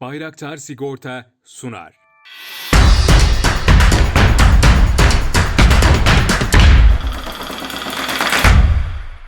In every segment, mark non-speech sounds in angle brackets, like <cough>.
Bayraktar Sigorta sunar.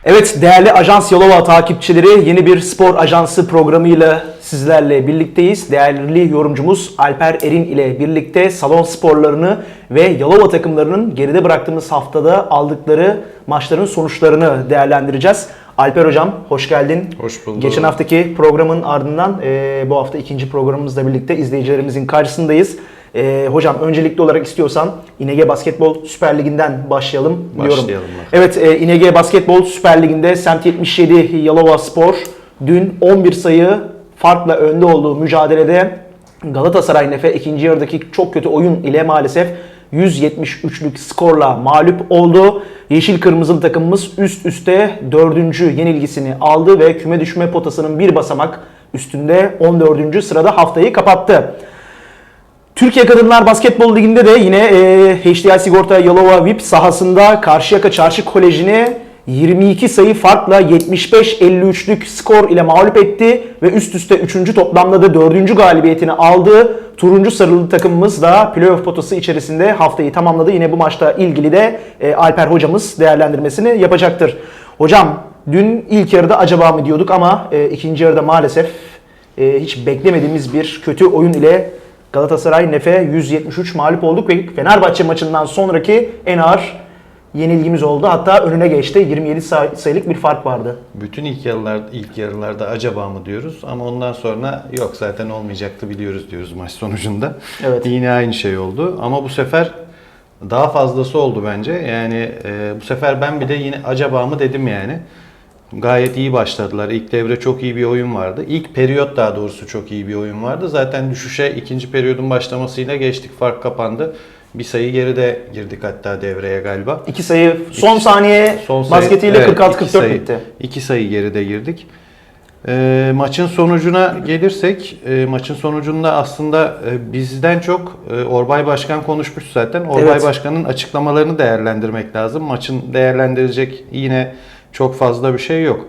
Evet değerli Ajans Yalova takipçileri yeni bir spor ajansı programıyla sizlerle birlikteyiz. Değerli yorumcumuz Alper Erin ile birlikte salon sporlarını ve Yalova takımlarının geride bıraktığımız haftada aldıkları maçların sonuçlarını değerlendireceğiz. Alper Hocam hoş geldin. Hoş bulduk. Geçen haftaki programın ardından e, bu hafta ikinci programımızla birlikte izleyicilerimizin karşısındayız. E, hocam öncelikli olarak istiyorsan İNG Basketbol Süper Ligi'nden başlayalım diyorum. Başlayalım bakalım. Evet e, İNG Basketbol Süper Ligi'nde Semt 77 Yalova Spor dün 11 sayı farkla önde olduğu mücadelede Galatasaray Nefe ikinci yarıdaki çok kötü oyun ile maalesef 173'lük skorla mağlup oldu. Yeşil Kırmızılı takımımız üst üste dördüncü yenilgisini aldı ve küme düşme potasının bir basamak üstünde 14. sırada haftayı kapattı. Türkiye Kadınlar Basketbol Ligi'nde de yine e, HDI Sigorta Yalova VIP sahasında Karşıyaka Çarşı Koleji'ni 22 sayı farkla 75-53'lük skor ile mağlup etti ve üst üste 3. toplamda da 4. galibiyetini aldı. Turuncu sarılı takımımız da playoff potası içerisinde haftayı tamamladı. Yine bu maçta ilgili de e, Alper hocamız değerlendirmesini yapacaktır. Hocam dün ilk yarıda acaba mı diyorduk ama e, ikinci yarıda maalesef e, hiç beklemediğimiz bir kötü oyun ile Galatasaray Nefe 173 mağlup olduk ve Fenerbahçe maçından sonraki en ağır yenilgimiz oldu. Hatta önüne geçti. 27 say- sayılık bir fark vardı. Bütün ilk yarılar ilk yarılarda acaba mı diyoruz ama ondan sonra yok zaten olmayacaktı biliyoruz diyoruz maç sonucunda. Evet. Yine aynı şey oldu ama bu sefer daha fazlası oldu bence. Yani e, bu sefer ben bir de yine acaba mı dedim yani. Gayet iyi başladılar. İlk devre çok iyi bir oyun vardı. İlk periyot daha doğrusu çok iyi bir oyun vardı. Zaten düşüşe ikinci periyodun başlamasıyla geçtik. Fark kapandı. Bir sayı geride girdik hatta devreye galiba. İki sayı son saniye Son sayı- basketiyle evet, 46-44 iki sayı- bitti. İki sayı geride girdik. Ee, maçın sonucuna gelirsek, e, maçın sonucunda aslında e, bizden çok e, Orbay Başkan konuşmuş zaten. Orbay Evet. Başkan'ın açıklamalarını değerlendirmek lazım. Maçın değerlendirecek yine çok fazla bir şey yok.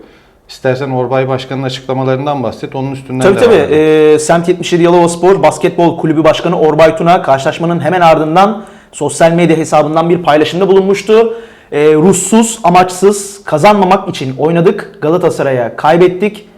İstersen Orbay Başkan'ın açıklamalarından bahset, onun üstünden Tabii devam tabii. Ee, Semt 77 Yalova Spor Basketbol Kulübü Başkanı Orbay Tuna karşılaşmanın hemen ardından sosyal medya hesabından bir paylaşımda bulunmuştu. Ee, ruhsuz, amaçsız, kazanmamak için oynadık. Galatasaray'a kaybettik.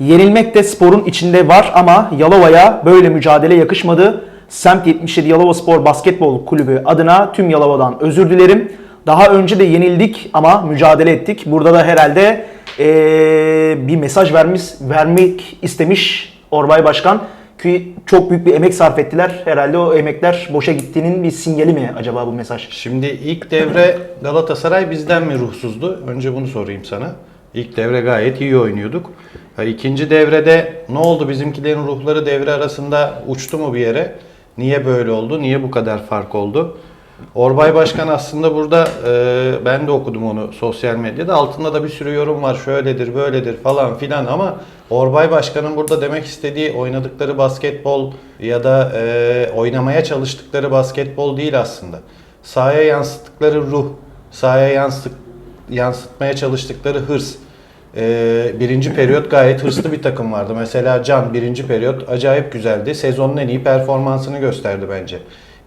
Yenilmek de sporun içinde var ama Yalova'ya böyle mücadele yakışmadı. Semt 77 Yalova Spor Basketbol Kulübü adına tüm Yalova'dan özür dilerim. Daha önce de yenildik ama mücadele ettik. Burada da herhalde eee, bir mesaj vermiş, vermek istemiş Orbay Başkan. Ki çok büyük bir emek sarf ettiler. Herhalde o emekler boşa gittiğinin bir sinyali mi acaba bu mesaj? Şimdi ilk devre Galatasaray bizden mi ruhsuzdu? Önce bunu sorayım sana. İlk devre gayet iyi oynuyorduk. İkinci devrede ne oldu? Bizimkilerin ruhları devre arasında uçtu mu bir yere? Niye böyle oldu? Niye bu kadar fark oldu? Orbay Başkan aslında burada e, ben de okudum onu sosyal medyada. Altında da bir sürü yorum var. Şöyledir, böyledir falan filan ama Orbay Başkan'ın burada demek istediği oynadıkları basketbol ya da e, oynamaya çalıştıkları basketbol değil aslında. Sahaya yansıttıkları ruh, sahaya yansıt, yansıtmaya çalıştıkları hırs. Ee, birinci periyot gayet hırslı bir takım vardı. Mesela Can birinci periyot acayip güzeldi. Sezonun en iyi performansını gösterdi bence.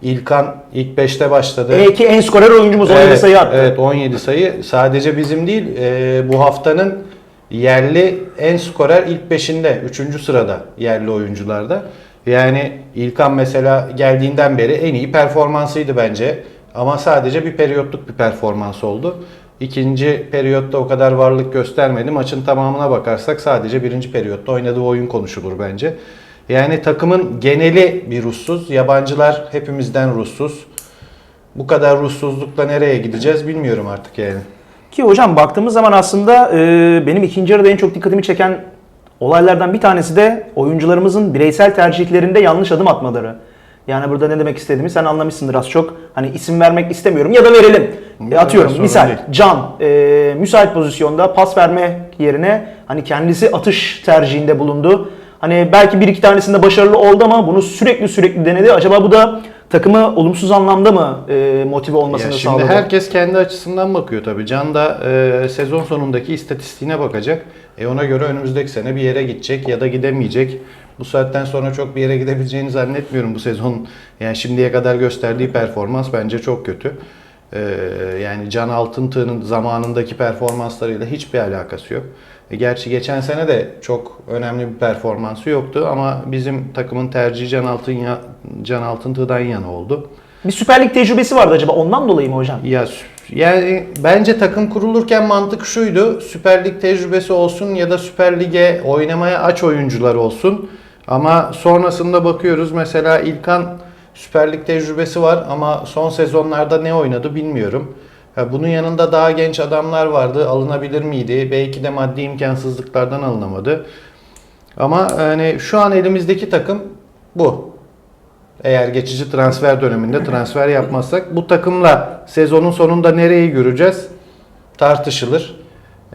İlkan ilk 5'te başladı. E ki en skorer oyuncumuz 17 sayı attı. Evet 17 sayı. Sadece bizim değil e, bu haftanın yerli en skorer ilk 5'inde. 3. sırada yerli oyuncularda. Yani İlkan mesela geldiğinden beri en iyi performansıydı bence. Ama sadece bir periyotluk bir performans oldu. İkinci periyotta o kadar varlık göstermedi. Maçın tamamına bakarsak sadece birinci periyotta oynadığı oyun konuşulur bence. Yani takımın geneli bir ruhsuz. Yabancılar hepimizden ruhsuz. Bu kadar ruhsuzlukla nereye gideceğiz bilmiyorum artık yani. Ki hocam baktığımız zaman aslında e, benim ikinci yarıda en çok dikkatimi çeken olaylardan bir tanesi de oyuncularımızın bireysel tercihlerinde yanlış adım atmaları. Yani burada ne demek istediğimi sen anlamışsındır az çok. Hani isim vermek istemiyorum ya da verelim. E, atıyorum misal değil. Can e, müsait pozisyonda pas verme yerine hani kendisi atış tercihinde bulundu. Hani belki bir iki tanesinde başarılı oldu ama bunu sürekli sürekli denedi. Acaba bu da takımı olumsuz anlamda mı e, motive olmasını Ya şimdi sağladı? herkes kendi açısından bakıyor tabii. Can da e, sezon sonundaki istatistiğine bakacak. E ona göre önümüzdeki sene bir yere gidecek ya da gidemeyecek. Bu saatten sonra çok bir yere gidebileceğini zannetmiyorum bu sezon. Yani şimdiye kadar gösterdiği performans bence çok kötü. Ee, yani Can Altıntığ'ın zamanındaki performanslarıyla hiçbir alakası yok. E, gerçi geçen sene de çok önemli bir performansı yoktu ama bizim takımın tercihi Can, Altın Can Altıntığ'dan yana oldu. Bir Süper Lig tecrübesi vardı acaba ondan dolayı mı hocam? Ya yani bence takım kurulurken mantık şuydu. Süper Lig tecrübesi olsun ya da Süper Lig'e oynamaya aç oyuncular olsun. Ama sonrasında bakıyoruz mesela İlkan Süper Lig tecrübesi var ama son sezonlarda ne oynadı bilmiyorum. Bunun yanında daha genç adamlar vardı. Alınabilir miydi? Belki de maddi imkansızlıklardan alınamadı. Ama hani şu an elimizdeki takım bu. Eğer geçici transfer döneminde transfer yapmazsak bu takımla sezonun sonunda nereyi göreceğiz tartışılır.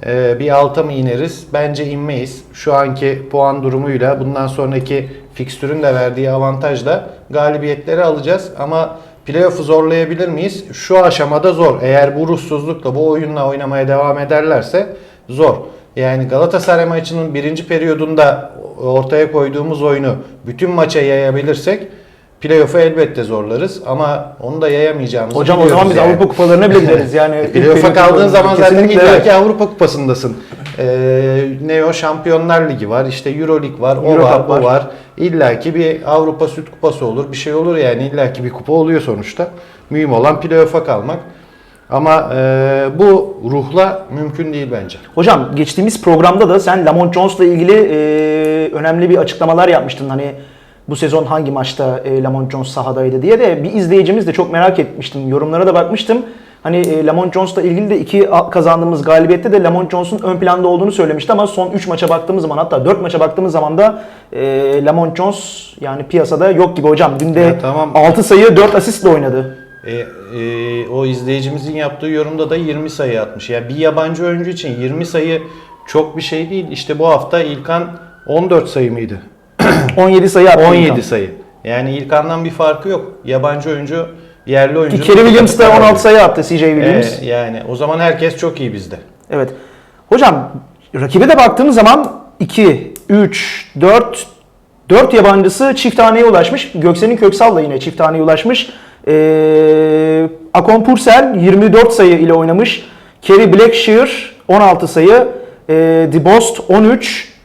Ee, bir alta mı ineriz? Bence inmeyiz. Şu anki puan durumuyla bundan sonraki fikstürün de verdiği avantajla galibiyetleri alacağız. Ama playoff'u zorlayabilir miyiz? Şu aşamada zor. Eğer bu ruhsuzlukla, bu oyunla oynamaya devam ederlerse zor. Yani Galatasaray maçının birinci periyodunda ortaya koyduğumuz oyunu bütün maça yayabilirsek playoff'u elbette zorlarız ama onu da yayamayacağımızı Hocam o zaman biz yani. Avrupa kupalarına bile gideriz yani. E, Playoff'a kaldığın zaman zaten Kesinlikle illa evet. ki Avrupa Kupası'ndasın. Ee, ne o Şampiyonlar Ligi var, işte Euro Lig var, o Euro var, Cup bu var. var. İlla ki bir Avrupa Süt Kupası olur, bir şey olur yani illa ki bir kupa oluyor sonuçta. Mühim olan playoff'a kalmak. Ama e, bu ruhla mümkün değil bence. Hocam geçtiğimiz programda da sen Lamont Jones'la ilgili e, önemli bir açıklamalar yapmıştın. Hani bu sezon hangi maçta e, Lamont Jones sahadaydı diye de bir izleyicimiz de çok merak etmiştim. Yorumlara da bakmıştım. Hani e, Lamont Jones'la ilgili de iki kazandığımız galibiyette de Lamont Jones'un ön planda olduğunu söylemişti ama son 3 maça baktığımız zaman hatta 4 maça baktığımız zaman da e, Lamont Jones yani piyasada yok gibi hocam. Dün de Ya tamam. 6 sayı 4 asistle oynadı. E, e, o izleyicimizin yaptığı yorumda da 20 sayı atmış. Ya bir yabancı oyuncu için 20 sayı çok bir şey değil. İşte bu hafta İlkan 14 sayı mıydı? <clears throat> 17 sayı attı. 17 İlkan. sayı. Yani İlkan'dan bir farkı yok. Yabancı oyuncu, yerli oyuncu. Kerry Williams da 16 sayı attı CJ Williams. Ee, yani o zaman herkes çok iyi bizde. Evet. Hocam rakibe de baktığımız zaman 2, 3, 4, 4 yabancısı çift haneye ulaşmış. Göksel'in Köksal da yine çift haneye ulaşmış. Ee, Akon Purcell 24 sayı ile oynamış. Kerry Blackshear 16 sayı. Ee, Dibost 13.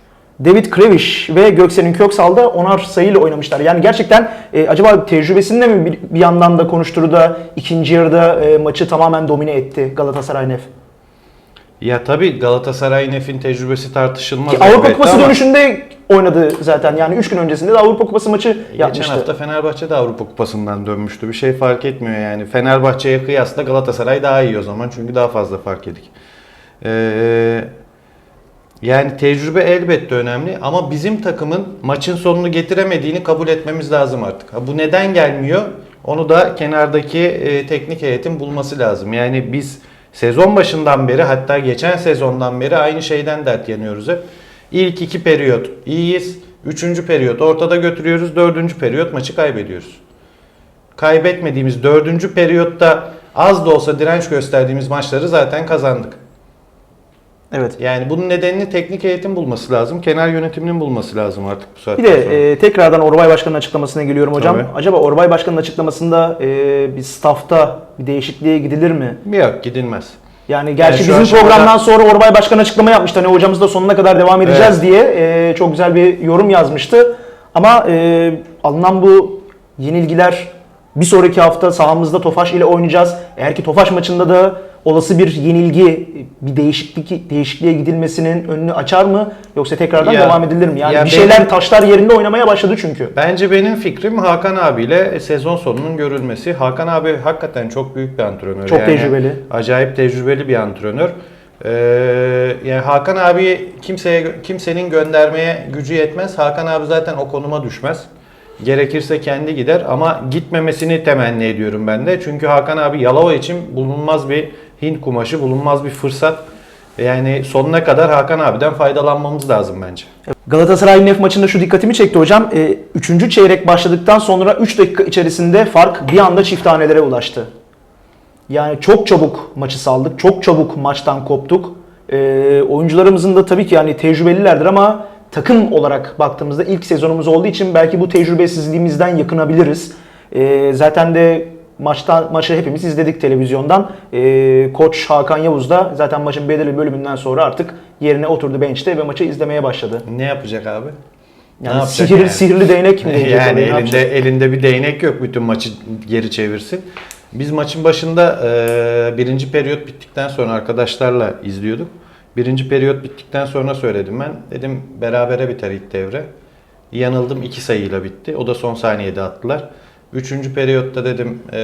David Krevish ve Göksel'in Köksal da 10'ar sayıyla oynamışlar. Yani gerçekten e, acaba tecrübesinde mi bir, bir yandan da konuşturdu da ikinci yarıda e, maçı tamamen domine etti Galatasaray Nef? Ya tabii Galatasaray Nef'in tecrübesi tartışılmaz. Ki Avrupa elbette Kupası ama dönüşünde oynadı zaten. Yani 3 gün öncesinde de Avrupa Kupası maçı Geçen yapmıştı. hafta Fenerbahçe de Avrupa Kupası'ndan dönmüştü. Bir şey fark etmiyor yani. Fenerbahçe'ye kıyasla Galatasaray daha iyi o zaman. Çünkü daha fazla fark yedik. Ee, yani tecrübe elbette önemli ama bizim takımın maçın sonunu getiremediğini kabul etmemiz lazım artık. Ha, bu neden gelmiyor? Onu da kenardaki e, teknik heyetin bulması lazım. Yani biz sezon başından beri hatta geçen sezondan beri aynı şeyden dert yanıyoruz hep. İlk iki periyot iyiyiz. Üçüncü periyot ortada götürüyoruz. Dördüncü periyot maçı kaybediyoruz. Kaybetmediğimiz dördüncü periyotta az da olsa direnç gösterdiğimiz maçları zaten kazandık. Evet. Yani bunun nedenini teknik eğitim bulması lazım. Kenar yönetiminin bulması lazım artık bu Bir saatten de sonra. e, tekrardan Orbay Başkan'ın açıklamasına geliyorum hocam. Tabii. Acaba Orbay Başkan'ın açıklamasında e, bir staffta bir değişikliğe gidilir mi? Yok gidilmez. Yani gerçi Yani şu bizim aşamada- programdan sonra Orbay Başkan açıklama yapmıştı. Hani hocamız da sonuna kadar devam edeceğiz diye e, çok güzel bir yorum yazmıştı. Ama e, alınan bu yenilgiler bir sonraki hafta sahamızda Tofaş ile oynayacağız. Eğer ki Tofaş maçında da olası bir yenilgi, bir değişiklik değişikliğe gidilmesinin önünü açar mı? Yoksa tekrardan Ya- devam edilir mi? Yani ya bir şeyler benim- taşlar yerinde oynamaya başladı çünkü. Bence benim fikrim Hakan abiyle sezon sonunun görülmesi. Hakan abi hakikaten çok büyük bir antrenör. Çok tecrübeli. Acayip tecrübeli bir antrenör. Ee, yani Hakan abi kimseye kimsenin göndermeye gücü yetmez. Hakan abi zaten o konuma düşmez. Gerekirse kendi gider ama gitmemesini temenni ediyorum ben de. Çünkü Hakan abi Yalova için bulunmaz bir Hint kumaşı, bulunmaz bir fırsat. Yani sonuna kadar Hakan abiden faydalanmamız lazım bence. Galatasaray Nef maçında şu dikkatimi çekti hocam. E, üçüncü çeyrek başladıktan sonra 3 dakika içerisinde fark bir anda çift tanelere ulaştı. Yani çok çabuk maçı saldık. Çok çabuk maçtan koptuk. E, oyuncularımızın da tabii ki yani tecrübelilerdir ama takım olarak baktığımızda ilk sezonumuz olduğu için belki bu tecrübesizliğimizden yakınabiliriz. Ee, zaten de maçta maçı hepimiz izledik televizyondan. Ee, Koç Hakan Yavuz da zaten maçın belirli bölümünden sonra artık yerine oturdu bench'te ve maçı izlemeye başladı. Ne yapacak abi? Ne Yani yapacak sihirli, yani? sihirli değnek mi <laughs> diyecek? yani ne elinde yapacak? elinde bir değnek yok bütün maçı geri çevirsin. Biz maçın başında e, birinci periyot bittikten sonra arkadaşlarla izliyorduk. Birinci periyot bittikten sonra söyledim ben. Dedim berabere biter ilk devre. Yanıldım iki sayıyla bitti. O da son saniyede attılar. Üçüncü periyotta dedim e,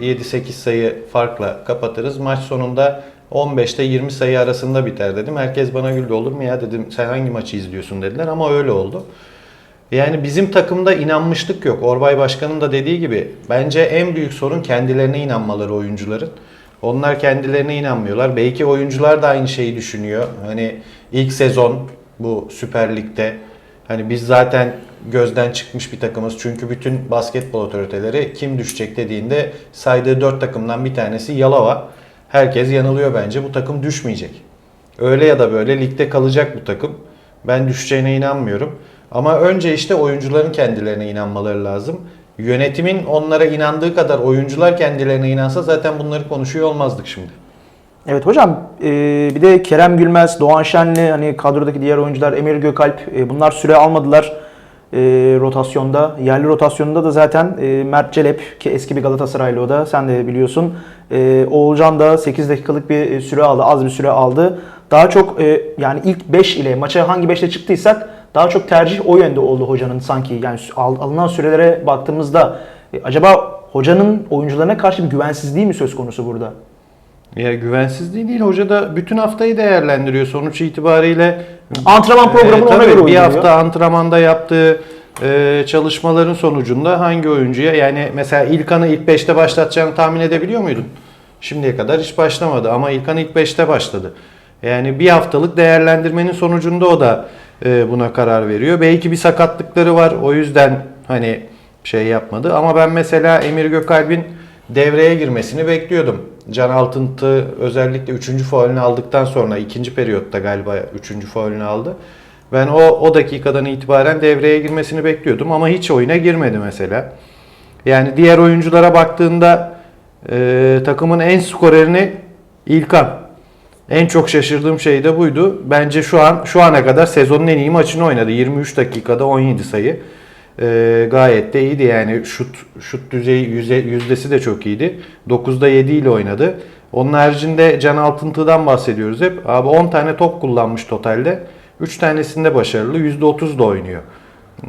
7-8 sayı farkla kapatırız. Maç sonunda 15'te 20 sayı arasında biter dedim. Herkes bana güldü olur mu ya dedim sen hangi maçı izliyorsun dediler ama öyle oldu. Yani bizim takımda inanmışlık yok. Orbay Başkan'ın da dediği gibi bence en büyük sorun kendilerine inanmaları oyuncuların. Onlar kendilerine inanmıyorlar. Belki oyuncular da aynı şeyi düşünüyor. Hani ilk sezon bu Süper Lig'de hani biz zaten gözden çıkmış bir takımız. Çünkü bütün basketbol otoriteleri kim düşecek dediğinde saydığı dört takımdan bir tanesi Yalova. Herkes yanılıyor bence. Bu takım düşmeyecek. Öyle ya da böyle ligde kalacak bu takım. Ben düşeceğine inanmıyorum. Ama önce işte oyuncuların kendilerine inanmaları lazım. Yönetimin onlara inandığı kadar oyuncular kendilerine inansa zaten bunları konuşuyor olmazdık şimdi. Evet hocam e, bir de Kerem Gülmez, Doğan Şenli hani kadrodaki diğer oyuncular Emir Gökalp e, bunlar süre almadılar e, rotasyonda. Yerli rotasyonunda da zaten e, Mert Celep ki eski bir Galatasaraylı o da sen de biliyorsun. E, Oğulcan da 8 dakikalık bir e, süre aldı, az bir süre aldı. Daha çok e, yani ilk 5 ile maça hangi 5 ile çıktıysak daha çok tercih o yönde oldu hocanın sanki. Yani al- alınan sürelere baktığımızda e, acaba hocanın oyuncularına karşı bir güvensizliği mi söz konusu burada? Ya güvensizliği değil hoca da bütün haftayı değerlendiriyor sonuç itibariyle. Antrenman programını Ee, ona göre bir hafta antrenmanda yaptığı e, çalışmaların sonucunda hangi oyuncuya yani mesela İlkan'ı ilk 5'te başlatacağını tahmin edebiliyor muydun? Şimdiye kadar hiç başlamadı ama İlkan ilk 5'te başladı. Yani bir haftalık değerlendirmenin sonucunda o da e, buna karar veriyor. Belki bir sakatlıkları var o yüzden hani şey yapmadı ama ben mesela Emir Gökalp'in devreye girmesini bekliyordum. Can Altıntı özellikle 3. faulünü aldıktan sonra ikinci periyotta galiba 3. faulünü aldı. Ben o o dakikadan itibaren devreye girmesini bekliyordum ama hiç oyuna girmedi mesela. Yani diğer oyunculara baktığında e, takımın en skorerini İlkan. En çok şaşırdığım şey de buydu. Bence şu an şu ana kadar sezonun en iyi maçını oynadı. 23 dakikada 17 sayı. E, gayet de iyiydi yani şut şut düzeyi yüze- yüzdesi de çok iyiydi. 9'da 7 ile oynadı. Onun haricinde Can Altıntı'dan bahsediyoruz hep. Abi 10 tane top kullanmış totalde. 3 tanesinde başarılı. %30 da oynuyor.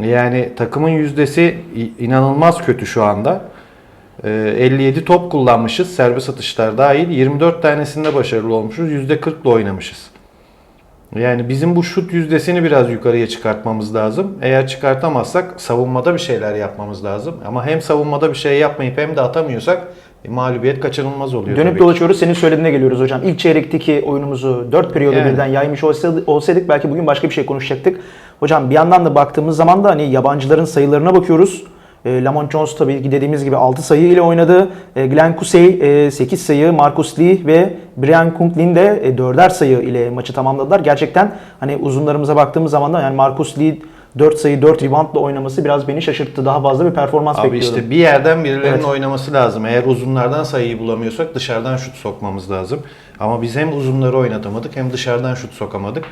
Yani takımın yüzdesi inanılmaz kötü şu anda. Ee, 57 top kullanmışız. Serbest atışlar dahil. 24 tanesinde başarılı olmuşuz. %40 ile oynamışız. Yani bizim bu şut yüzdesini biraz yukarıya çıkartmamız lazım. Eğer çıkartamazsak savunmada bir şeyler yapmamız lazım. Ama hem savunmada bir şey yapmayıp hem de atamıyorsak e, mağlubiyet kaçınılmaz oluyor Dönüp tabii ki. dolaşıyoruz. Senin söylediğine geliyoruz hocam. İlk çeyrekteki oyunumuzu 4 periyoda Yani. birden yaymış olsaydı- olsaydık belki bugün başka bir şey konuşacaktık. Hocam bir yandan da baktığımız zaman da hani yabancıların sayılarına bakıyoruz. E, Lamont Jones tabii ki dediğimiz gibi 6 sayı ile oynadı. E, Glenn Kusey e, 8 sayı, Marcus Lee ve Brian Kunklin de e, 4'er sayı ile maçı tamamladılar. Gerçekten hani uzunlarımıza baktığımız zaman da yani Marcus Lee 4 sayı 4 reboundla oynaması biraz beni şaşırttı. Daha fazla bir performans Abi bekliyordum. işte bir yerden birilerinin Evet. oynaması lazım. Eğer uzunlardan sayıyı bulamıyorsak dışarıdan şut sokmamız lazım. Ama biz hem uzunları oynatamadık hem dışarıdan şut sokamadık.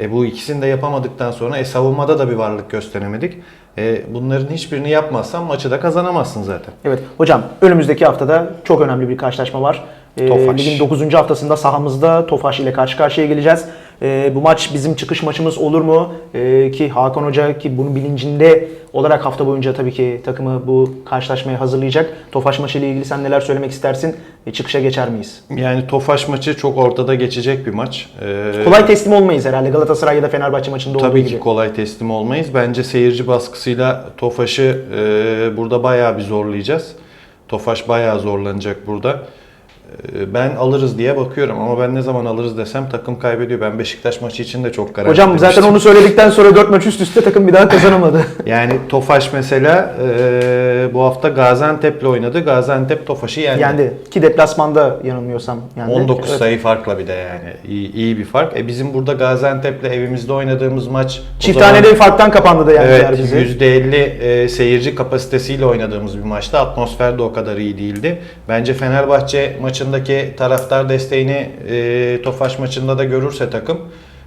E bu ikisini de yapamadıktan sonra e savunmada da bir varlık gösteremedik. E bunların hiçbirini yapmazsan maçı da kazanamazsın zaten. Evet hocam önümüzdeki haftada çok önemli bir karşılaşma var. Ee, Tofaş. ligin 9. haftasında sahamızda Tofaş ile karşı karşıya geleceğiz. Ee, bu maç bizim çıkış maçımız olur mu? Ee, ki Hakan Hoca ki bunun bilincinde olarak hafta boyunca tabii ki takımı bu karşılaşmaya hazırlayacak. Tofaş maçı ile ilgili sen neler söylemek istersin? E, çıkışa geçer miyiz? Yani Tofaş maçı çok ortada geçecek bir maç. E, Kolay teslim olmayız herhalde Galatasaray ya da Fenerbahçe maçında olduğu Tabii gibi. ki kolay teslim olmayız. Bence seyirci baskısıyla Tofaş'ı e, burada bayağı bir zorlayacağız. Tofaş bayağı zorlanacak burada. E, ben alırız diye bakıyorum ama ben ne zaman alırız desem takım kaybediyor. Ben Beşiktaş maçı için de çok karar Hocam zaten onu söyledikten sonra 4 maç üst üste takım bir daha kazanamadı. <laughs> Yani Tofaş mesela e, bu hafta Gaziantep'le oynadı. Gaziantep Tofaş'ı yendi. Yendi. Ki deplasmanda yanılmıyorsam yendi. 19 Evet. sayı farkla bir de yani. İyi, iyi bir fark. E bizim burada Gaziantep'le evimizde oynadığımız maç Çift taneli farktan kapandı da yendiler Evet, bizi. %50 e, seyirci kapasitesiyle oynadığımız bir maçta atmosfer de o kadar iyi değildi. Bence Fenerbahçe maçındaki taraftar desteğini e, Tofaş maçında da görürse takım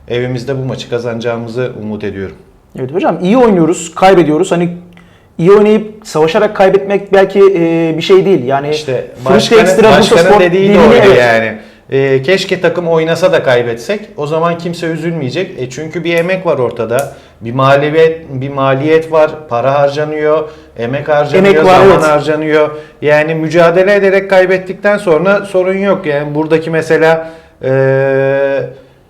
evimizde bu maçı kazanacağımızı umut ediyorum. Evet hocam iyi oynuyoruz, kaybediyoruz. Hani iyi oynayıp savaşarak kaybetmek belki e, bir şey değil. Yani İşte başkanın, Ekstra başkanın Spor dediği de oydu evet. yani. E, keşke takım oynasa da kaybetsek. O zaman kimse üzülmeyecek. E, çünkü bir emek var ortada. Bir maliyet, bir maliyet var. Para harcanıyor, emek harcanıyor, Emek var, zaman evet. harcanıyor. Yani mücadele ederek kaybettikten sonra sorun yok. Yani buradaki mesela e,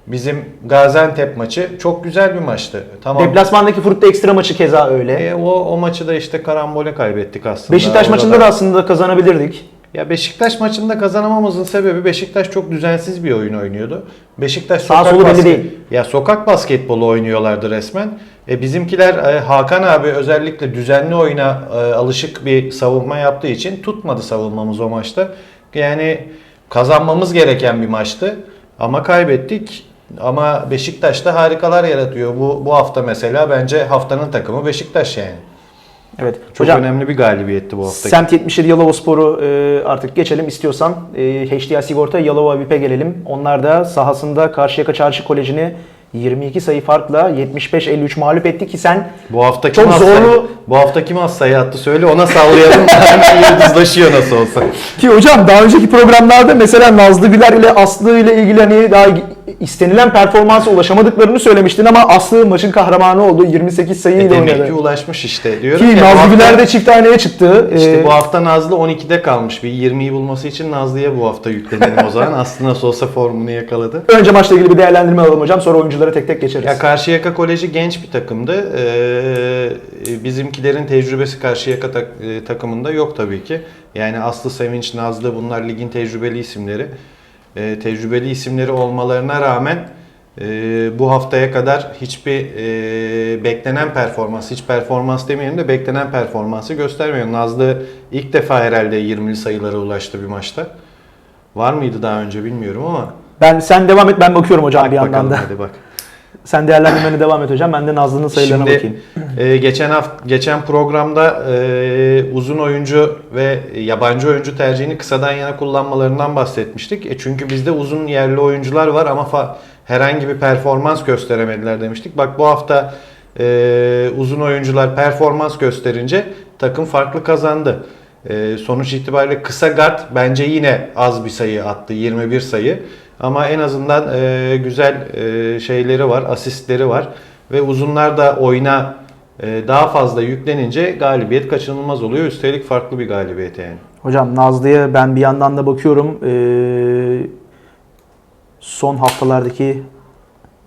bizim Gaziantep maçı çok güzel bir maçtı. Tamam. Deplasmandaki Fırık'ta ekstra maçı keza öyle. E, o, o maçı da işte karambole kaybettik aslında. Beşiktaş Orada maçında da aslında kazanabilirdik. Ya Beşiktaş maçında kazanamamızın sebebi Beşiktaş çok düzensiz bir oyun oynuyordu. Beşiktaş Sağ sokak solu belli basket- değil. Ya sokak basketbolu oynuyorlardı resmen. E bizimkiler e, Hakan abi özellikle düzenli oyuna e, alışık bir savunma yaptığı için tutmadı savunmamız o maçta. Yani kazanmamız gereken bir maçtı ama kaybettik. Ama Beşiktaş da harikalar yaratıyor. Bu bu hafta mesela bence haftanın takımı Beşiktaş yani. Evet. Çok hocam önemli bir galibiyetti bu haftaki. Semt 77 Yalova Sporu e, artık geçelim istiyorsan. E, HDI Sigorta Yalova VIP'e gelelim. Onlar da sahasında Karşıyaka Çarşı Koleji'ni 22 sayı farkla 75-53 mağlup etti ki sen Bu hafta Çok az zorlu- sayı- bu hafta kim az sayı attı söyle ona sallayalım. <laughs> Hemen yıldızlaşıyor nasıl olsa. Ki hocam daha önceki programlarda mesela Nazlı Güler ile Aslı ile ilgili hani daha istenilen performansa ulaşamadıklarını söylemiştin ama Aslı maçın kahramanı oldu. 28 sayı E ile demek ki oynadı. ulaşmış işte diyorum. Ki ya, Nazlı hafta- Güler de çift haneye çıktı. işte Ee, bu hafta Nazlı 12'de kalmış. Bir 20'yi bulması için Nazlı'ya bu hafta yüklenelim o zaman. <laughs> Aslı nasıl olsa formunu yakaladı. Önce maçla ilgili bir değerlendirme alalım hocam. Sonra oyunculara tek tek geçeriz. Ya Karşıyaka Koleji genç bir takımdı. Ee, bizimkilerin tecrübesi Karşıyaka e, takımında yok tabii ki. Yani Aslı Sevinç, Nazlı bunlar ligin tecrübeli isimleri. Ee, tecrübeli isimleri olmalarına rağmen e, bu haftaya kadar hiçbir e, beklenen performans, hiç performans demeyelim de beklenen performansı göstermiyor. Nazlı ilk defa herhalde 20'li sayılara ulaştı bir maçta. Var mıydı daha önce bilmiyorum ama Ben sen devam et ben bakıyorum hocam bak bir yandan bakalım da. hadi bak. Sen değerlendirmene devam et hocam. Ben de Nazlı'nın sayılarına Şimdi, bakayım. e, geçen hafta geçen programda e, uzun oyuncu ve yabancı oyuncu tercihini kısadan yana kullanmalarından bahsetmiştik. E, çünkü bizde uzun yerli oyuncular var ama fa- herhangi bir performans gösteremediler demiştik. Bak bu hafta e, uzun oyuncular performans gösterince takım farklı kazandı. E, sonuç itibariyle kısa guard bence yine az bir sayı attı. 21 sayı. Ama en azından e, güzel e, şeyleri var, asistleri var. Ve uzunlar da oyuna e, daha fazla yüklenince galibiyet kaçınılmaz oluyor. Üstelik farklı bir galibiyet yani. Hocam Nazlı'ya ben bir yandan da bakıyorum. Ee, son haftalardaki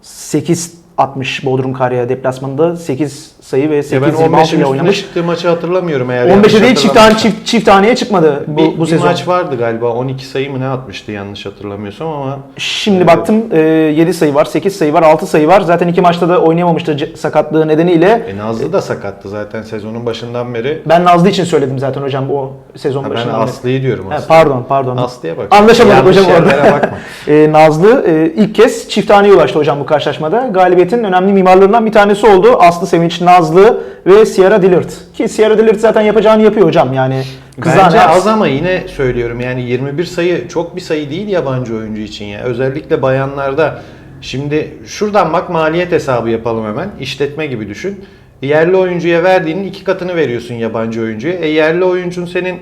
8 atmış Bodrum Karya deplasmanında 8 sayı ve 8 Ya ben 26 15'in ile oynamış. çıktığı maçı hatırlamıyorum eğer. yanlış 15'e değil çift, tane, çift, çift haneye çıkmadı bu, bir, bu bir sezon. maç vardı galiba 12 sayı mı ne atmıştı yanlış hatırlamıyorsam ama Şimdi baktım e, 7 sayı var, 8 sayı var, 6 sayı var. Zaten iki maçta da oynayamamıştı sakatlığı nedeniyle. e, Nazlı da sakattı zaten sezonun başından beri. Ben Nazlı için söyledim zaten hocam o sezon Ha, ben başından beri. Aslı'yı diyorum He, Aslı. pardon pardon. Aslı'ya bak. Anlaşamadık hocam orada. bakma. Ee, <laughs> Nazlı e, ilk kez çift haneye ulaştı hocam bu karşılaşmada. Galibiyetin önemli mimarlarından bir tanesi oldu. Aslı Sevinç, Nazlı ve Sierra Dillard. Ki Sierra Dillard zaten yapacağını yapıyor hocam yani. Kızlar Bence az ama yine söylüyorum yani 21 sayı çok bir sayı değil yabancı oyuncu için ya. Özellikle bayanlarda. Şimdi şuradan bak maliyet hesabı yapalım hemen. İşletme gibi düşün. Yerli oyuncuya verdiğinin iki katını veriyorsun yabancı oyuncuya. E yerli oyuncun senin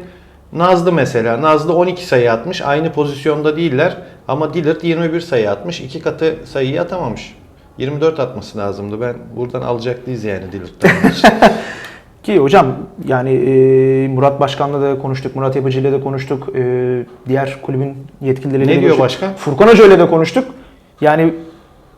Nazlı mesela. Nazlı 12 sayı atmış. Aynı pozisyonda değiller. Ama Dillard 21 sayı atmış. iki katı sayıyı atamamış. 24 atması lazımdı. Ben buradan alacaklıyız yani Dillard'dan. <laughs> Ki hocam yani e, Murat Başkan'la da konuştuk, Murat Yapıcı ile de konuştuk. e, diğer kulübün yetkilileriyle Ne de diyor konuştuk. başkan? Furkan Hoca ile de konuştuk. Yani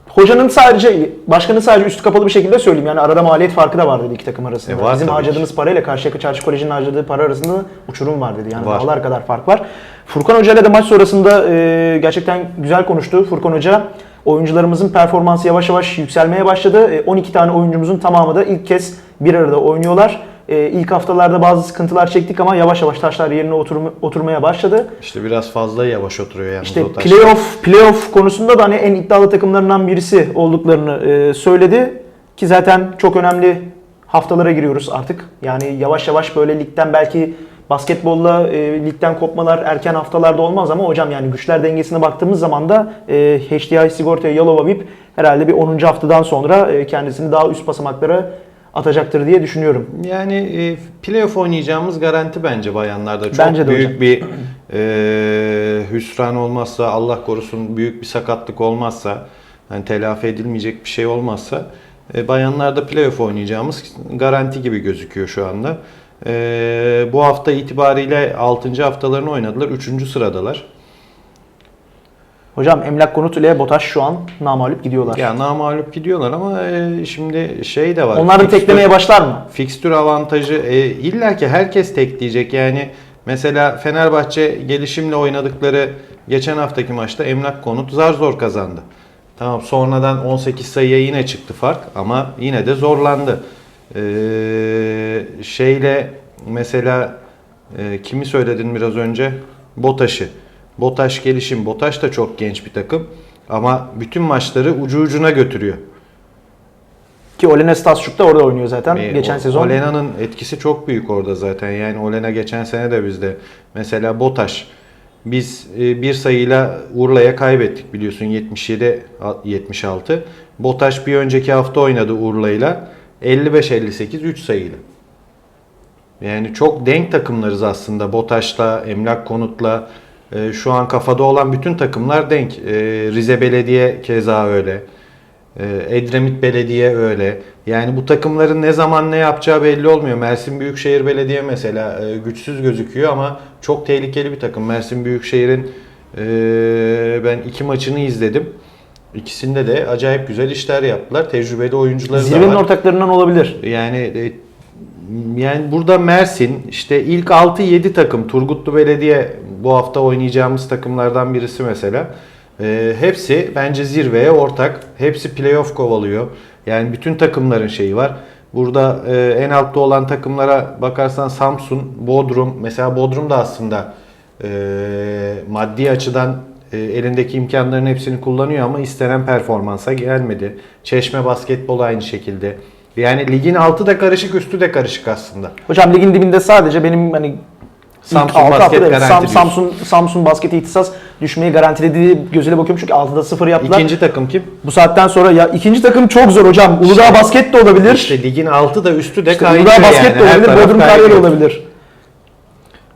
Hocanın sadece, başkanın sadece üstü kapalı bir şekilde söyleyeyim. Yani arada maliyet farkı da var dedi iki takım arasında. E var Bizim harcadığımız parayla Karşıyaka Çarşı Koleji'nin harcadığı para arasında uçurum var dedi. Yani Var. dağlar kadar fark var. Furkan Hoca ile de maç sonrasında e, gerçekten güzel konuştu. Furkan Hoca oyuncularımızın performansı yavaş yavaş yükselmeye başladı. E, 12 tane oyuncumuzun tamamı da ilk kez bir arada oynuyorlar. E, ilk haftalarda bazı sıkıntılar çektik ama yavaş yavaş taşlar yerine oturma- oturmaya başladı. İşte biraz fazla yavaş oturuyor yalnız İşte o taş. playoff playoff konusunda da hani en iddialı takımlarından birisi olduklarını e, söyledi ki zaten çok önemli haftalara giriyoruz artık. Yani yavaş yavaş böyle ligden belki basketbolla e, ligden kopmalar erken haftalarda olmaz ama hocam yani güçler dengesine baktığımız zaman da e, HDI Sigorta'ya Yalova VIP herhalde bir 10. haftadan sonra e, kendisini daha üst basamaklara atacaktır diye düşünüyorum. Yani e, playoff oynayacağımız garanti bence bayanlarda. Çok Bence de büyük hocam. bir e, hüsran olmazsa, Allah korusun büyük bir sakatlık olmazsa, hani telafi edilmeyecek bir şey olmazsa e, bayanlarda playoff oynayacağımız garanti gibi gözüküyor şu anda. E, bu hafta itibariyle 6. haftalarını oynadılar. 3. sıradalar. Hocam Emlak Konut ile Botaş şu an namağlup gidiyorlar. Ya namalup gidiyorlar ama e, şimdi şey de var. Onların Fikstür- teklemeye başlar mı? Fikstür avantajı e, illa ki herkes tekleyecek. Yani mesela Fenerbahçe gelişimle oynadıkları geçen haftaki maçta Emlak Konut zar zor kazandı. Tamam sonradan 18 sayıya yine çıktı fark ama yine de zorlandı. Ee, şeyle mesela e, kimi söyledin biraz önce? Botaş'ı. Botaş gelişim. Botaş da çok genç bir takım ama bütün maçları ucu ucuna götürüyor. Ki Olena Stasyuk da orada oynuyor zaten Ee, geçen o- sezon. Olena'nın etkisi çok büyük orada zaten. Yani Olena geçen sene de bizde. Mesela Botaş. Biz e, bir sayıyla Urla'ya kaybettik biliyorsun 77 76. Botaş bir önceki hafta oynadı Urla'yla. 55-58 3 sayıyla. Yani çok denk takımlarız aslında. Botaş'la, Emlak Konut'la. e, şu an kafada olan bütün takımlar denk. E, Rize Belediye keza öyle. E, Edremit Belediye öyle. Yani bu takımların ne zaman ne yapacağı belli olmuyor. Mersin Büyükşehir Belediye mesela e, güçsüz gözüküyor ama çok tehlikeli bir takım. Mersin Büyükşehir'in e, ben iki maçını izledim. İkisinde de acayip güzel işler yaptılar. Tecrübeli oyuncuları da Zirvenin var. ortaklarından olabilir. Yani e, yani burada Mersin işte ilk 6-7 takım Turgutlu Belediye bu hafta oynayacağımız takımlardan birisi mesela. E, hepsi bence zirveye ortak. Hepsi playoff kovalıyor. Yani bütün takımların şeyi var. Burada e, en altta olan takımlara bakarsan Samsun, Bodrum. Mesela Bodrum da aslında e, maddi açıdan elindeki imkanların hepsini kullanıyor ama istenen performansa gelmedi. Çeşme basketbol aynı şekilde. Yani ligin altı da karışık, üstü de karışık aslında. Hocam ligin dibinde sadece benim hani Samsun altı basket haftada Sam-. Samsun Samsun basket ihtisas düşmeyi garantilediği gözüyle bakıyorum çünkü 6'da 0 yaptılar. İkinci takım kim? Bu saatten sonra ya ikinci takım çok zor hocam. Uludağ basket de olabilir. İşte, İşte ligin altı da üstü de Uludağ kaynıyor basket yani. de olabilir, Bodrum Karayel olabilir.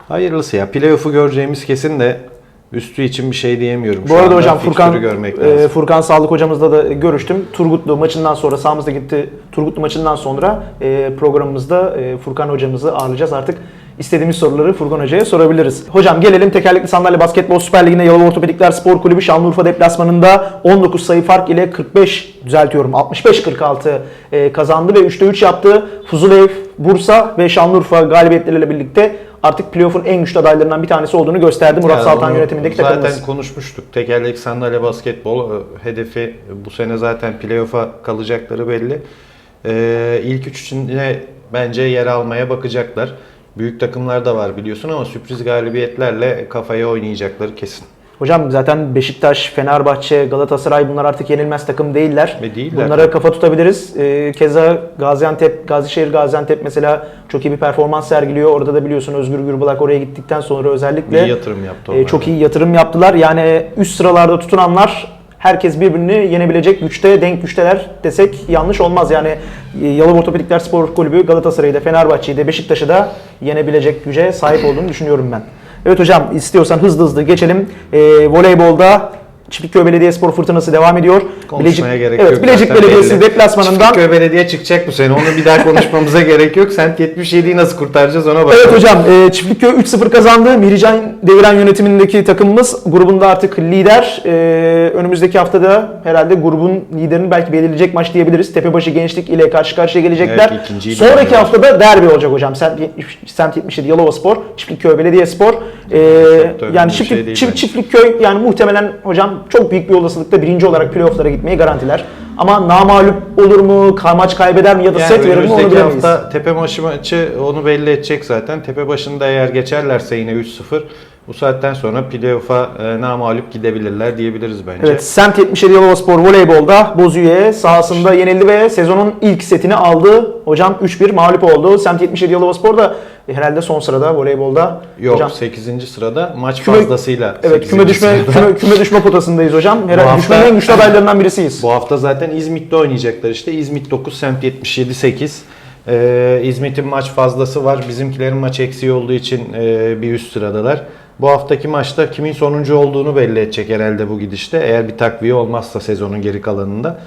Hayırlısı ya. Playoff'u göreceğimiz kesin de üstü için bir şey diyemiyorum. Bu Şu arada hocam Furkan görmek e. Furkan Sağlık hocamızla da görüştüm. Turgutlu maçından sonra sahamızda gitti. Turgutlu maçından sonra e, programımızda e, Furkan hocamızı ağırlayacağız. Artık istediğimiz soruları Furkan hocaya sorabiliriz. Hocam gelelim tekerlekli sandalye basketbol Süper Ligi'nde Yalova Ortopedikler Spor Kulübü Şanlıurfa deplasmanında 19 sayı fark ile 45 düzeltiyorum 65-46 e, kazandı ve 3'te 3 yaptı. Fuzulev, Bursa ve Şanlıurfa galibiyetleriyle birlikte artık playoff'un en güçlü adaylarından bir tanesi olduğunu gösterdi Murat Yani Saltan yönetimindeki Zaten takımımız. konuşmuştuk. Tekerlek sandalye basketbol e, hedefi bu sene zaten playoff'a kalacakları belli. Ee, ilk üç içinde bence yer almaya bakacaklar. Büyük takımlar da var biliyorsun ama sürpriz galibiyetlerle kafaya oynayacakları kesin. Hocam zaten Beşiktaş, Fenerbahçe, Galatasaray bunlar artık yenilmez takım değiller. Ve değiller. Bunlara kafa tutabiliriz. Ee, keza Gaziantep, Gazişehir Gaziantep mesela çok iyi bir performans sergiliyor. Orada da biliyorsun Özgür Gürbulak oraya gittikten sonra özellikle Bir yatırım yaptı e, çok iyi yatırım yaptılar. Yani üst sıralarda tutunanlar herkes birbirini yenebilecek güçte, denk güçteler desek yanlış olmaz. Yani e, Yalova Ortopedikler Spor Kulübü Galatasaray'ı da, Fenerbahçe'yi de, Beşiktaş'ı da yenebilecek güce sahip olduğunu düşünüyorum ben. Evet hocam istiyorsan hızlı hızlı geçelim. E, voleybolda Çiftlikköy Belediyespor fırtınası devam ediyor. Konuşmaya gerek evet, yok. Bilecik Belediyesi belli. deplasmanından Çiftlikköy Belediye çıkacak bu sene. Onu bir daha konuşmamıza <laughs> gerek yok. Semt 77'yi nasıl kurtaracağız ona bakalım. Evet hocam e, Çiftlikköy 3-0 kazandı. Mirican Deviren yönetimindeki takımımız grubunda artık lider. E, önümüzdeki haftada herhalde grubun liderini belki belirleyecek maç diyebiliriz. Tepebaşı Gençlik ile karşı karşıya gelecekler. Evet, Sonraki haftada derbi olacak hocam. Semt, 70 Semt 77 Yalova Spor, Çiftlikköy Belediyespor. E, Çok da önemli yani şey çiftlik, çift, bence. Çiftlikköy yani muhtemelen hocam çok büyük bir olasılıkla birinci olarak playofflara gitmeyi garantiler. Ama namalup olur mu, maç kaybeder mi ya da Yani set verir mi onu bilemeyiz. hafta tepe maçı maçı onu belli edecek zaten. Tepe başında eğer geçerlerse yine 3-0 bu saatten sonra playoff'a e, namalup gidebilirler diyebiliriz bence. Evet, Semt 77 Yalovaspor voleybolda Bozüyük'e sahasında yenildi ve sezonun ilk setini aldı. Hocam 3-1 mağlup oldu. Semt 77 Yalovaspor da e, herhalde son sırada voleybolda. Yok hocam, 8. sırada maç Küme- fazlasıyla. evet 8. küme düşme sırada. küme, küme düşme potasındayız hocam. Herhalde hafta- düşmenin en güçlü adaylarından birisiyiz. Bu hafta zaten İzmit'te oynayacaklar işte. İzmit 9, Semt 77 8. Ee, İzmit'in maç fazlası var. Bizimkilerin maç eksiği olduğu için e, bir üst sıradalar. Bu haftaki maçta kimin sonuncu olduğunu belli edecek herhalde bu gidişte. Eğer bir takviye olmazsa sezonun geri kalanında.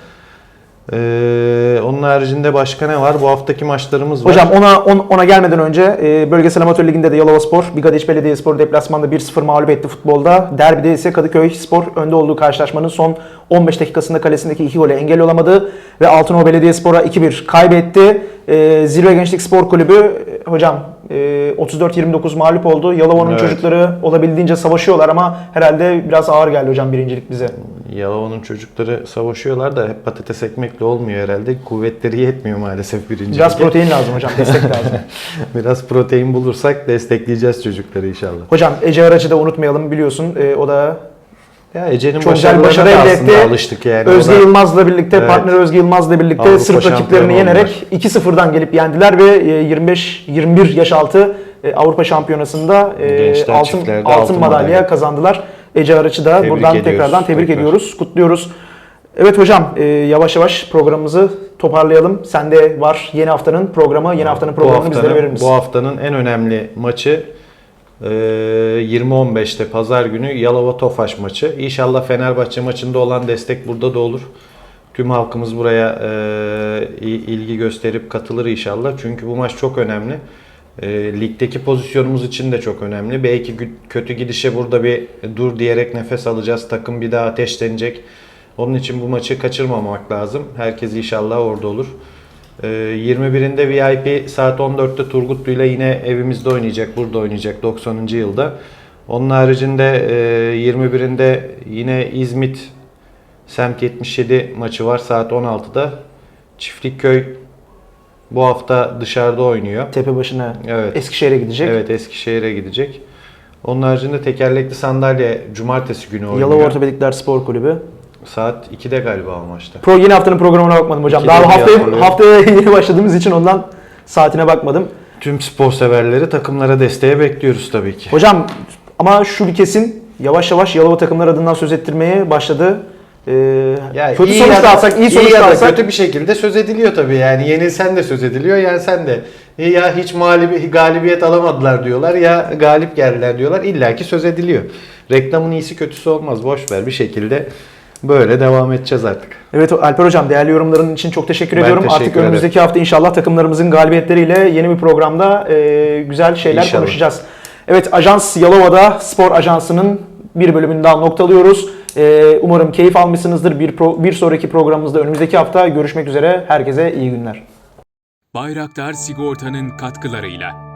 Ee, onun haricinde başka ne var? Bu haftaki maçlarımız var. Hocam ona on- ona gelmeden önce e, Bölgesel Amatör Ligi'nde de Yalovaspor, Bigadiş Belediyespor deplasmanda 1-0 mağlup etti futbolda. Derbide ise Kadıköy Spor önde olduğu karşılaşmanın son 15 dakikasında kalesindeki iki gole engel olamadı ve Altınoluk Belediyespor'a 2-1 kaybetti. E, Zirve Gençlik Spor Kulübü e, hocam 34-29 mağlup oldu. Yalova'nın Evet. çocukları olabildiğince savaşıyorlar ama herhalde biraz ağır geldi hocam birincilik bize. Yalova'nın çocukları savaşıyorlar da hep patates ekmekle olmuyor herhalde. Kuvvetleri yetmiyor maalesef birinci Biraz protein lazım hocam, destek <laughs> lazım. Biraz protein bulursak destekleyeceğiz çocukları inşallah. Hocam Ece Aracı da unutmayalım biliyorsun. E, o da Ya Ece'nin Çok güzel başarı elde etti. alıştık yani. Özge Yılmaz'la birlikte, Evet. partner Özge Yılmaz'la birlikte Avrupa Sırp rakiplerini yenerek 2-0'dan gelip yendiler ve e, 25-21 yaş altı e, Avrupa Şampiyonası'nda e, Gençler altın, altın altın madalya madalya. kazandılar. Ece Arıç'ı da Tebrik buradan ediyoruz tekrardan tebrik tekrar. ediyoruz, kutluyoruz. Evet hocam e, yavaş yavaş programımızı toparlayalım. Sende var yeni haftanın programı, yeni haftanın programını bizlere verir haftanın, misin? bu haftanın en önemli maçı e, 20-15'te pazar günü Yalova Tofaş maçı. İnşallah Fenerbahçe maçında olan destek burada da olur. Tüm halkımız buraya il- ilgi gösterip katılır inşallah. Çünkü bu maç çok önemli. Ligdeki pozisyonumuz için de çok önemli. Belki kötü gidişe burada bir dur diyerek nefes alacağız. Takım bir daha ateşlenecek. Onun için bu maçı kaçırmamak lazım. Herkes inşallah orada olur. Ee, 21'inde VIP saat 14'te Turgutlu ile yine evimizde oynayacak, burada oynayacak 90. yılda. Onun haricinde e, 21'inde yine İzmit Semt 77 maçı var saat 16'da. Çiftlikköy bu hafta dışarıda oynuyor. Tepe başına Evet. Eskişehir'e gidecek. Evet Eskişehir'e gidecek. Onun haricinde tekerlekli sandalye cumartesi günü oynuyor. Yalova Ortopedikler Spor Kulübü. Saat 2'de galiba o maçta. Pro yeni haftanın programına bakmadım hocam. İkide Daha haftaya, hatırlıyorum. haftaya <laughs> yeni başladığımız için ondan saatine bakmadım. Tüm spor severleri takımlara desteğe bekliyoruz tabii ki. Hocam ama şu bir kesin yavaş yavaş Yalova takımları adından söz ettirmeye başladı. Ee, Ya kötü iyi sonuç ya da alsak, iyi sonuç ya da da alsak kötü bir şekilde söz ediliyor tabii yani. Yenilsen de söz ediliyor, yensen de. Ya hiç mağlubi, galibiyet alamadılar diyorlar ya galip geldiler diyorlar. İlla ki söz ediliyor. Reklamın iyisi kötüsü olmaz. Boş ver bir şekilde böyle devam edeceğiz artık. Evet Alper hocam değerli yorumların için çok teşekkür Ben ediyorum. teşekkür Artık ederim. önümüzdeki hafta inşallah takımlarımızın galibiyetleriyle yeni bir programda e, güzel şeyler İnşallah. konuşacağız. Evet Ajans Yalova'da spor ajansının bir bölümünü daha noktalıyoruz. E, umarım keyif almışsınızdır. Bir, pro- bir sonraki programımızda önümüzdeki hafta görüşmek üzere. Herkese iyi günler. Bayraktar Sigorta'nın katkılarıyla